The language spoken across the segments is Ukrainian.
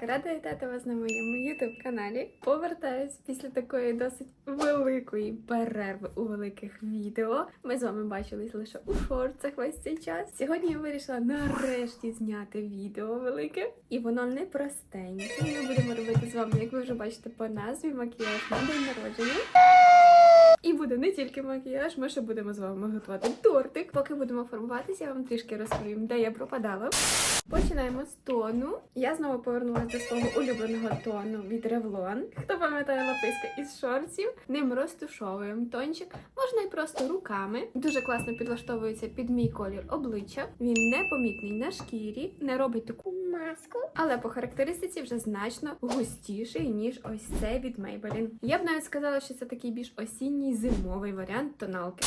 дівчатка, рада вітати вас на моєму youtube каналі. Повертаюсь після такої досить великої перерви у великих відео. Ми з вами бачились лише у шорцах весь цей час. Сьогодні я вирішила нарешті зняти відео велике, і воно не простеньке. Ми будемо робити з вами, як ви вже бачите по назві, макіяж на день народження. І буде не тільки макіяж, ми ще будемо з вами готувати тортик. Поки будемо формуватися, я вам трішки розповім, де я пропадала. Починаємо з тону. Я знову повернулася до свого улюбленого тону від Revlon. Хто пам'ятає лаписка із шорців, ним розтушовуємо тончик. Можна і просто руками. Дуже класно підлаштовується під мій колір обличчя. Він непомітний на шкірі, не робить таку маску, але по характеристиці вже значно густіший, ніж ось цей від Maybelline. Я б навіть сказала, що це такий більш осінній зимовий варіант тоналки.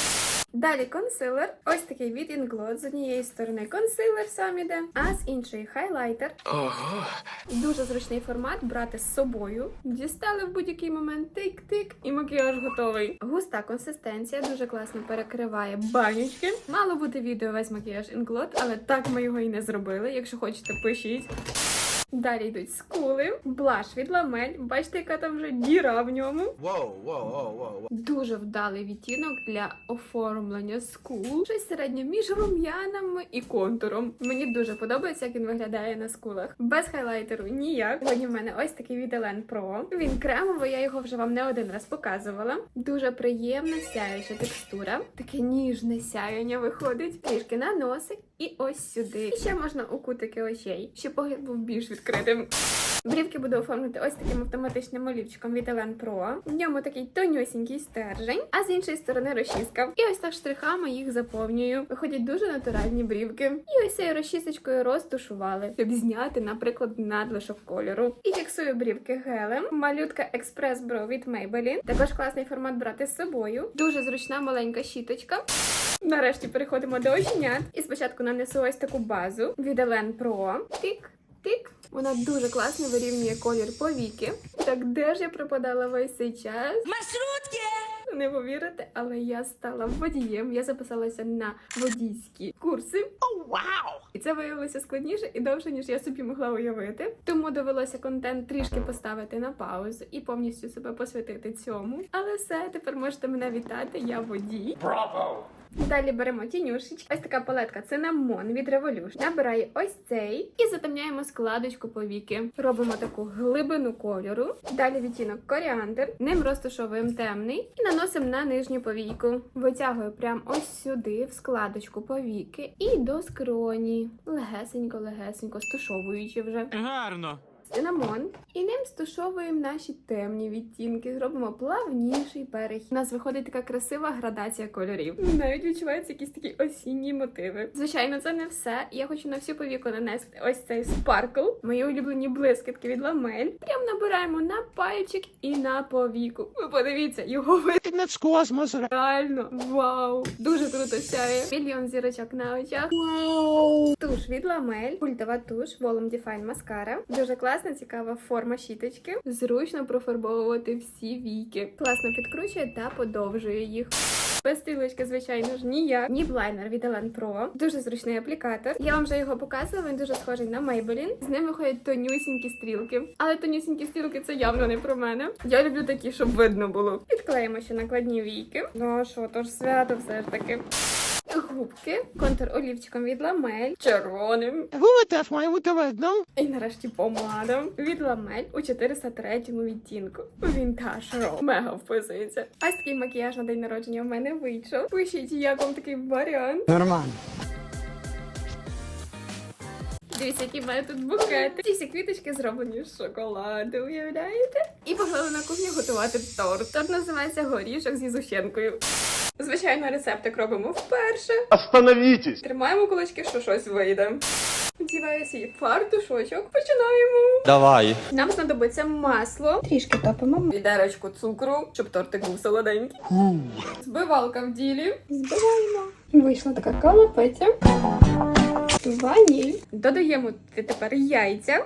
Далі консилер. Ось такий від Inglot. З однієї сторони консилер сам іде, а з іншої хайлайтер. Ого. Дуже зручний формат брати з собою. Дістали в будь-який момент тик-тик, і макіяж готовий. Густа консистенція дуже класно перекриває банючки. Мало бути відео весь макіяж Inglot, але так ми його і не зробили. Якщо хочете, пишіть. Далі йдуть скули, блаш від ламель. Бачите, яка там вже діра в ньому. Воу, воу, воу, воу. Дуже вдалий відтінок для оформлення скул. Щось середнє між рум'янами і контуром. Мені дуже подобається, як він виглядає на скулах. Без хайлайтеру ніяк. Сьогодні в мене ось такий від Елен Pro. Він кремовий, я його вже вам не один раз показувала. Дуже приємна сяюча текстура. Таке ніжне сяяння виходить. Трішки на носик і ось сюди. І ще можна у кутики очей, щоб погляд був більш відкритим. Брівки буду оформити ось таким автоматичним олівчиком від Елен Pro. В ньому такий тонюсінький стержень, а з іншої сторони розчіска. І ось так штрихами їх заповнюю. Виходять дуже натуральні брівки. І ось цією розчісочкою розтушували, щоб зняти, наприклад, надлишок кольору. І фіксую брівки гелем. Малютка Express Brow від Maybelline. Також класний формат брати з собою. Дуже зручна маленька щіточка. Нарешті переходимо до оченят. І спочатку нанесу ось таку базу від Елен Pro. Тик, тик. Вона дуже класно вирівнює колір повіки. Так де ж я пропадала весь цей час? Маршрутки! Не повірите, але я стала водієм. Я записалася на водійські курси. Вау! І це виявилося складніше і довше, ніж я собі могла уявити. Тому довелося контент трішки поставити на паузу і повністю себе посвятити цьому. Але все, тепер можете мене вітати. Я водій. Браво! Далі беремо тінюшечки. Ось така палетка цинамон від Revolution. Набираю ось цей і затемняємо складочку повіки. Робимо таку глибину кольору. Далі відтінок коріандр. Ним розташовуємо темний і наносимо на нижню повійку. Витягую прямо ось сюди, в складочку повіки, і до скроні. Легесенько, легесенько, стушовуючи вже Гарно. Цинамон. І ним стушовуємо наші темні відтінки. Зробимо плавніший перехід. У нас виходить така красива градація кольорів. Навіть відчуваються якісь такі осінні мотиви. Звичайно, це не все. Я хочу на всю повіку нанести ось цей спаркл. Мої улюблені блискітки від ламель. Прям набираємо на пальчик і на повіку. Ви подивіться, його видно Кінець космосу. реально. Вау! Дуже круто сяє. Мільйон зірочок на очах. Вау! Туш від ламель, культова туш, Volume Define Mascara. Дуже класна, цікава форма щіточки. Зручно профарбовувати всі віки. Класно підкручує та подовжує їх. Без стрілочки, звичайно ж, ніяк. Ні блайнер від Елен Pro. Дуже зручний аплікатор. Я вам вже його показувала, він дуже схожий на Maybelline. З ним виходять тонюсінькі стрілки. Але тонюсінькі стрілки це явно не про мене. Я люблю такі, щоб видно було. Підклеїмо ще накладні війки. Ну а що, то ж свято все ж таки. Губки, контур олівчиком від ламель, червоним. Губи теж має бути видно. І нарешті помада від ламель у 403 відтінку. Вінтаж ро. Мега вписується. Ось такий макіяж на день народження в мене вийшов. Пишіть, як вам такий варіант. Нормально. Дивіться, які в мене тут букети. Ці всі квіточки зроблені з шоколаду, уявляєте? І погнали на кухню готувати торт. Торт називається горішок зі зущенкою. Звичайно, рецептик робимо вперше. Остановитесь! Тримаємо кулачки, що щось вийде. Вдіваю свій фартушочок. Починаємо. Давай. Нам знадобиться масло. Трішки топимо. Відерочку цукру, щоб тортик був солоденький. Збивалка в ділі. Збиваємо. Вийшла така калапиця. Ваніль. Додаємо тепер яйця.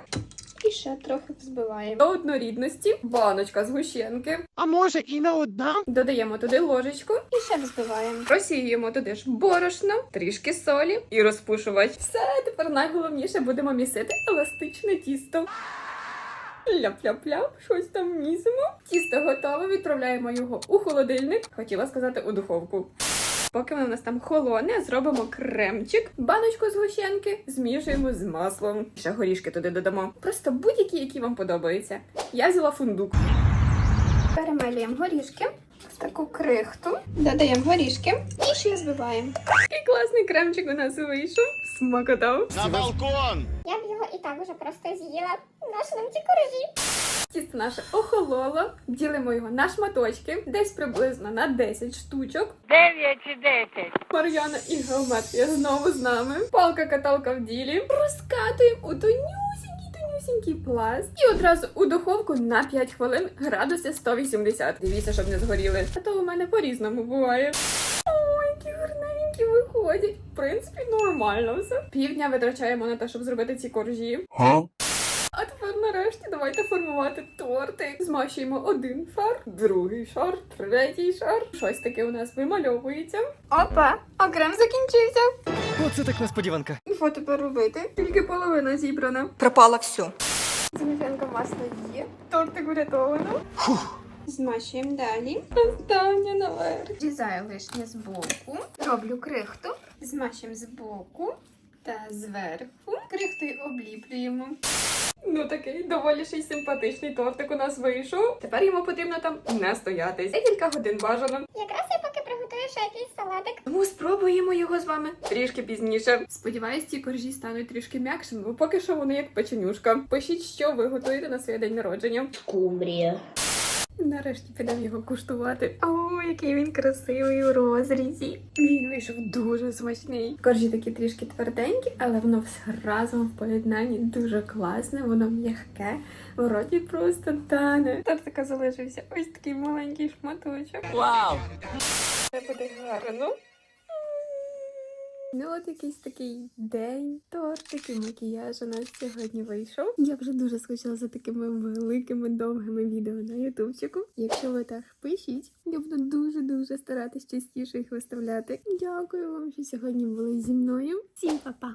І ще трохи взбиваємо. До однорідності баночка згущенки. А може і не одна? Додаємо туди ложечку і ще взбиваємо. Просіюємо туди ж борошно, трішки солі і розпушувач. Все, тепер найголовніше будемо місити еластичне тісто. Ляп-ляп-ляп, щось там місимо. Тісто готове, відправляємо його у холодильник. Хотіла сказати у духовку. Поки воно у нас там холоне, зробимо кремчик, баночку згущенки, змішуємо з маслом. Ще горішки туди додамо. Просто будь-які, які вам подобаються. Я взяла фундук. Перемелюємо горішки. Ось таку крихту. Додаємо горішки і ще збиваємо. Який класний кремчик у нас вийшов. Смакота. На балкон! Я б його і так уже просто з'їла. Наші нам ці коржі. Тісто наше охололо, ділимо його на шматочки, десь приблизно на 10 штучок. 9 чи 10. Мар'яна і геометрія знову з нами. Палка-каталка в ділі. Розкатуємо у тонюсінький, тонюсінький пласт. І одразу у духовку на 5 хвилин градуси 180. Дивіться, щоб не згоріли. А то у мене по-різному буває. Ой, які гарненькі виходять. В принципі, нормально все. Півдня витрачаємо на те, щоб зробити ці коржі. А тепер нарешті давайте формувати торти. Змащуємо один шар, другий шар, третій шар. Щось таке у нас вимальовується. Опа! А крем закінчився. Оце так несподіванка. І що тепер робити? Тільки половина зібрана. Пропало все. Змішанка масла є. Тортик врятовано. Змащуємо далі. Остання наверх. Різаю лишнє з боку. Роблю крихту. Змащуємо з боку та зверху. Крихтою обліплюємо. Ну такий доволі ще й симпатичний тортик у нас вийшов. Тепер йому потрібно там не стояти. Декілька годин бажано. Якраз я поки приготую ще якийсь салатик. Тому спробуємо його з вами трішки пізніше. Сподіваюсь, ці коржі стануть трішки м'якшими, бо поки що вони як печенюшка. Пишіть, що ви готуєте на своє день народження. Скумбрія. Нарешті підемо його куштувати. О, який він красивий у розрізі. Він вийшов дуже смачний. Коржі такі трішки тверденькі, але воно все разом в поєднанні дуже класне, воно м'яке, в роті просто тане. Тортика залишився ось такий маленький шматочок. Вау! Це буде гарно. Ну, от якийсь такий день, тортики, макіяж у нас сьогодні вийшов. Я вже дуже скучила за такими великими довгими відео на ютубчику. Якщо ви так пишіть, я буду дуже дуже старатись частіше їх виставляти. Дякую вам, що сьогодні були зі мною. Всім па-па!